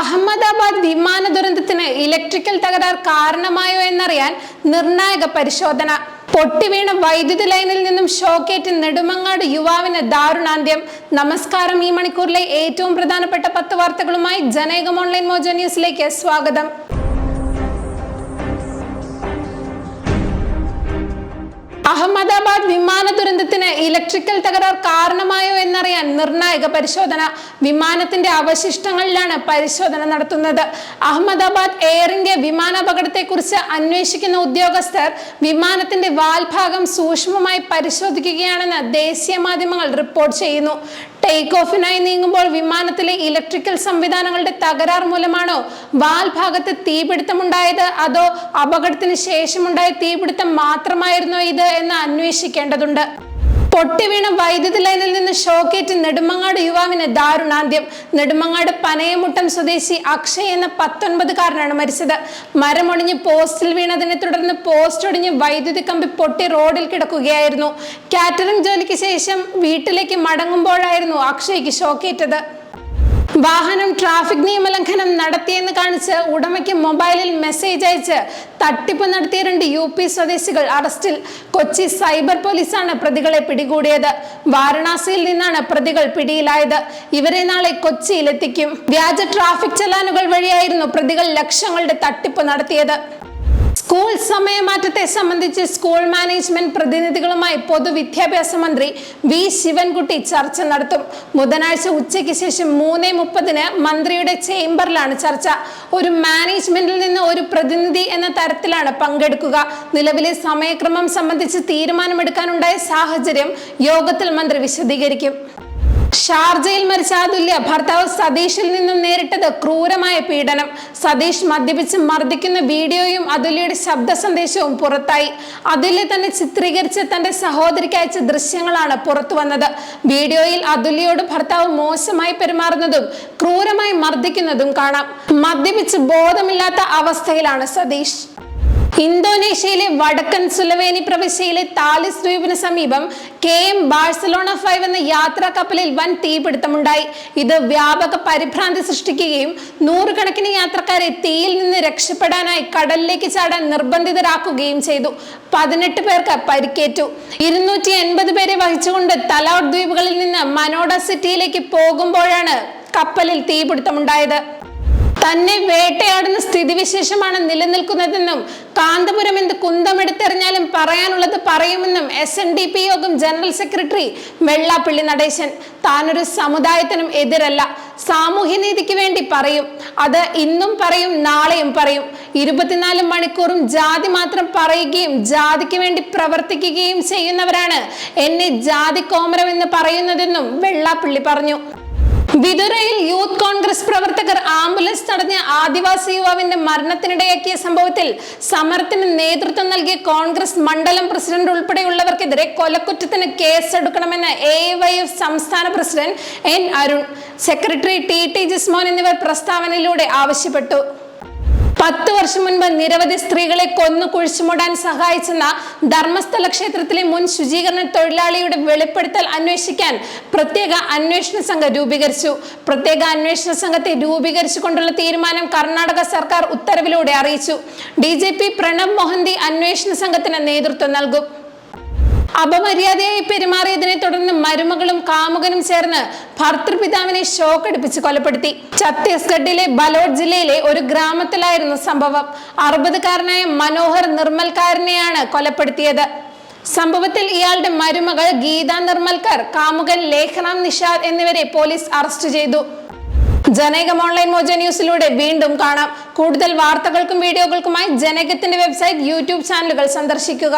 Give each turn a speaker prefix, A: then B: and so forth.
A: അഹമ്മദാബാദ് വിമാന ദുരന്തത്തിന് ഇലക്ട്രിക്കൽ തകരാർ കാരണമായോ എന്നറിയാൻ നിർണായക പരിശോധന. പൊട്ടിവീണ വൈദ്യുതി ലൈനിൽ നിന്നും ഷോക്കേറ്റ് നെടുമങ്ങാട് യുവാവിന് ദാരുണാന്ത്യം. നമസ്കാരം ഈ മണിക്കൂറിലെ ഏറ്റവും പ്രധാനപ്പെട്ട പത്ത് വാർത്തകളുമായി ജനേകം ഓൺലൈൻ മോജോ ന്യൂസിലേക്ക് സ്വാഗതം. അഹമ്മദാബാദ് വിമാന ദുരന്തത്തിന് ഇലക്ട്രിക്കൽ തകരാർ കാരണമായോ എന്നറിയാൻ നിർണായക പരിശോധന. വിമാനത്തിന്റെ അവശിഷ്ടങ്ങളിലാണ് പരിശോധന നടത്തുന്നത്. അഹമ്മദാബാദ് എയർ ഇന്ത്യ വിമാനാപകടത്തെക്കുറിച്ച് അന്വേഷിക്കുന്ന ഉദ്യോഗസ്ഥർ വിമാനത്തിന്റെ വാൽഭാഗം സൂക്ഷ്മമായി പരിശോധിക്കുകയാണെന്ന് ദേശീയ മാധ്യമങ്ങൾ റിപ്പോർട്ട് ചെയ്യുന്നു. ടേക്ക് ഓഫിനായി നീങ്ങുമ്പോൾ വിമാനത്തിലെ ഇലക്ട്രിക്കൽ സംവിധാനങ്ങളുടെ തകരാർ മൂലമാണോ വാൽ ഭാഗത്ത് തീപിടുത്തമുണ്ടായത്? അതോ അപകടത്തിന് ശേഷമുണ്ടായ തീപിടുത്തം മാത്രമായിരുന്നോ ഇത് എന്ന് അന്വേഷിക്കേണ്ടതുണ്ട്. പൊട്ടിവീണ വൈദ്യുതി ലൈനിൽ നിന്ന് ഷോക്കേറ്റ് നെടുമങ്ങാട് യുവാവിന് ദാരുണാന്ത്യം. നെടുമങ്ങാട് പനയമുട്ടം സ്വദേശി അക്ഷയ് എന്ന പത്തൊൻപതുകാരനാണ് മരിച്ചത്. മരമൊടിഞ്ഞ് പോസ്റ്റിൽ വീണതിനെ തുടർന്ന് പോസ്റ്റ് ഒടിഞ്ഞ് വൈദ്യുതി കമ്പി പൊട്ടി റോഡിൽ കിടക്കുകയായിരുന്നു. കാറ്ററിംഗ് ജോലിക്ക് ശേഷം വീട്ടിലേക്ക് മടങ്ങുമ്പോഴായിരുന്നു അക്ഷയ്ക്ക് ഷോക്കേറ്റത്. വാഹനം ട്രാഫിക് നിയമലംഘനം നടത്തിയെന്ന് കാണിച്ച് ഉടമയ്ക്ക് മൊബൈലിൽ മെസ്സേജ് അയച്ച് തട്ടിപ്പ് നടത്തിയ രണ്ട് യു പി സ്വദേശികൾ. അറസ്റ്റിൽ കൊച്ചി സൈബർ പോലീസാണ് പ്രതികളെ പിടികൂടിയത്. വാരണാസിയിൽ നിന്നാണ് പ്രതികൾ പിടിയിലായത്. ഇവരെ നാളെ കൊച്ചിയിലെത്തിക്കും. വ്യാജ ട്രാഫിക് ചലാനുകൾ വഴിയായിരുന്നു പ്രതികൾ ലക്ഷങ്ങളുടെ തട്ടിപ്പ് നടത്തിയത്. സ്കൂൾ സമയമാറ്റത്തെ സംബന്ധിച്ച് സ്കൂൾ മാനേജ്മെന്റ് പ്രതിനിധികളുമായി പൊതുവിദ്യാഭ്യാസ മന്ത്രി വി ശിവൻകുട്ടി ചർച്ച നടത്തും. ബുധനാഴ്ച ഉച്ചയ്ക്ക് ശേഷം മൂന്നേ മുപ്പതിന് മന്ത്രിയുടെ ചേംബറിലാണ് ചർച്ച. ഒരു മാനേജ്മെന്റിൽ നിന്ന് ഒരു പ്രതിനിധി എന്ന തരത്തിലാണ് പങ്കെടുക്കുക. നിലവിലെ സമയക്രമം സംബന്ധിച്ച് തീരുമാനമെടുക്കാനുണ്ടായ സാഹചര്യം യോഗത്തിൽ മന്ത്രി വിശദീകരിക്കും. ഷാർജയിൽ മരിച്ച അതുല്യ ഭർത്താവ് സതീഷിൽ നിന്നും നേരിട്ടത് ക്രൂരമായ പീഡനം. സതീഷ് മദ്യപിച്ച് മർദ്ദിക്കുന്ന വീഡിയോയും അതുല്യയുടെ ശബ്ദ സന്ദേശവും പുറത്തായി. അതുല്യ തന്നെ ചിത്രീകരിച്ച് തന്റെ സഹോദരിക്ക് അയച്ച ദൃശ്യങ്ങളാണ് പുറത്തു വന്നത്. വീഡിയോയിൽ അതുല്യയോട് ഭർത്താവ് മോശമായി പെരുമാറുന്നതും ക്രൂരമായി മർദ്ദിക്കുന്നതും കാണാം. മദ്യപിച്ച് ബോധമില്ലാത്ത അവസ്ഥയിലാണ് സതീഷ്. ഇന്തോനേഷ്യയിലെ വടക്കൻ സുലവേനി പ്രവിശ്യയിലെ താലിസ് ദ്വീപിന് സമീപം കെ എം ബാഴ്സലോണ ഫൈവ് എന്ന യാത്രാ കപ്പലിൽ വൻ തീപിടുത്തമുണ്ടായി. ഇത് വ്യാപക പരിഭ്രാന്തി സൃഷ്ടിക്കുകയും നൂറുകണക്കിന് യാത്രക്കാരെ തീയിൽ നിന്ന് രക്ഷപ്പെടാനായി കടലിലേക്ക് ചാടാൻ നിർബന്ധിതരാക്കുകയും ചെയ്തു. പതിനെട്ട് പേർക്ക് പരിക്കേറ്റു. ഇരുന്നൂറ്റി എൺപത് പേരെ വഹിച്ചുകൊണ്ട് തലൌട്ട് ദ്വീപുകളിൽ നിന്ന് മനോഡ സിറ്റിയിലേക്ക് പോകുമ്പോഴാണ് കപ്പലിൽ തീപിടുത്തമുണ്ടായത്. തന്നെ വേട്ടയാടുന്ന സ്ഥിതിവിശേഷമാണ് നിലനിൽക്കുന്നതെന്നും കാന്തപുരം എന്ത് കുന്തമെടുത്തെറിഞ്ഞാലും പറയാനുള്ളത് പറയുമെന്നും എസ് എൻ ഡി പി യോഗം ജനറൽ സെക്രട്ടറി വെള്ളാപ്പള്ളി നടേശൻ. താനൊരു സമുദായത്തിനും എതിരല്ല. സാമൂഹ്യനീതിക്ക് വേണ്ടി പറയും. അത് ഇന്നും പറയും നാളെയും പറയും. ഇരുപത്തിനാല് മണിക്കൂറും ജാതി മാത്രം പറയുകയും ജാതിക്ക് വേണ്ടി പ്രവർത്തിക്കുകയും ചെയ്യുന്നവരാണ് എന്നെ ജാതി കോമരം എന്ന് പറയുന്നതെന്നും വെള്ളാപ്പള്ളി പറഞ്ഞു. വിതുരയിൽ യൂത്ത് കോൺഗ്രസ് പ്രവർത്തകർ ആംബുലൻസ് തടഞ്ഞ ആദിവാസി യുവാവിന്റെ മരണത്തിനിടയാക്കിയ സംഭവത്തിൽ സമരത്തിന് നേതൃത്വം നൽകിയ കോൺഗ്രസ് മണ്ഡലം പ്രസിഡന്റ് ഉൾപ്പെടെയുള്ളവർക്കെതിരെ കൊലക്കുറ്റത്തിന് കേസെടുക്കണമെന്ന് എ വൈ എഫ് സംസ്ഥാന president N Arun secretary T T Jismon എന്നിവർ പ്രസ്താവനയിലൂടെ ആവശ്യപ്പെട്ടു. പത്ത് വർഷം മുൻപ് നിരവധി സ്ത്രീകളെ കൊന്നു കുഴിച്ചുമൂടാൻ സഹായിച്ചെന്ന ധർമ്മസ്ഥല ക്ഷേത്രത്തിലെ മുൻ ശുചീകരണ തൊഴിലാളിയുടെ വെളിപ്പെടുത്തൽ അന്വേഷിക്കാൻ പ്രത്യേക അന്വേഷണ സംഘം രൂപീകരിച്ചു. പ്രത്യേക അന്വേഷണ സംഘത്തെ രൂപീകരിച്ചുകൊണ്ടുള്ള തീരുമാനം കർണാടക സർക്കാർ ഉത്തരവിലൂടെ അറിയിച്ചു. D G P Pranab Mohanty അന്വേഷണ സംഘത്തിന് നേതൃത്വം നൽകും. അപമര്യാദയായി പെരുമാറിയതിനെ തുടർന്ന് മരുമകളും കാമുകനും ചേർന്ന് ഭർത്തൃപിതാവിനെ ഷോക്കടിപ്പിച്ച് കൊലപ്പെടുത്തി. ഛത്തീസ്ഗഡിലെ ബലോഡ് ജില്ലയിലെ ഒരു ഗ്രാമത്തിലായിരുന്നു സംഭവം. അറുപതുകാരനായ മനോഹർ നിർമ്മൽക്കാരനെയാണ് കൊലപ്പെടുത്തിയത്. സംഭവത്തിൽ ഇയാളുടെ മരുമകൾ ഗീത നിർമ്മൽക്കർ കാമുകൻ ലേഖനാം നിഷാദ് എന്നിവരെ പോലീസ് അറസ്റ്റ് ചെയ്തു. ജനകം ഓൺലൈൻ മോജ ന്യൂസിലൂടെ വീണ്ടും കാണാം. കൂടുതൽ വാർത്തകൾക്കും വീഡിയോകൾക്കുമായി ജനകത്തിന്റെ വെബ്സൈറ്റ് യൂട്യൂബ് ചാനലുകൾ സന്ദർശിക്കുക.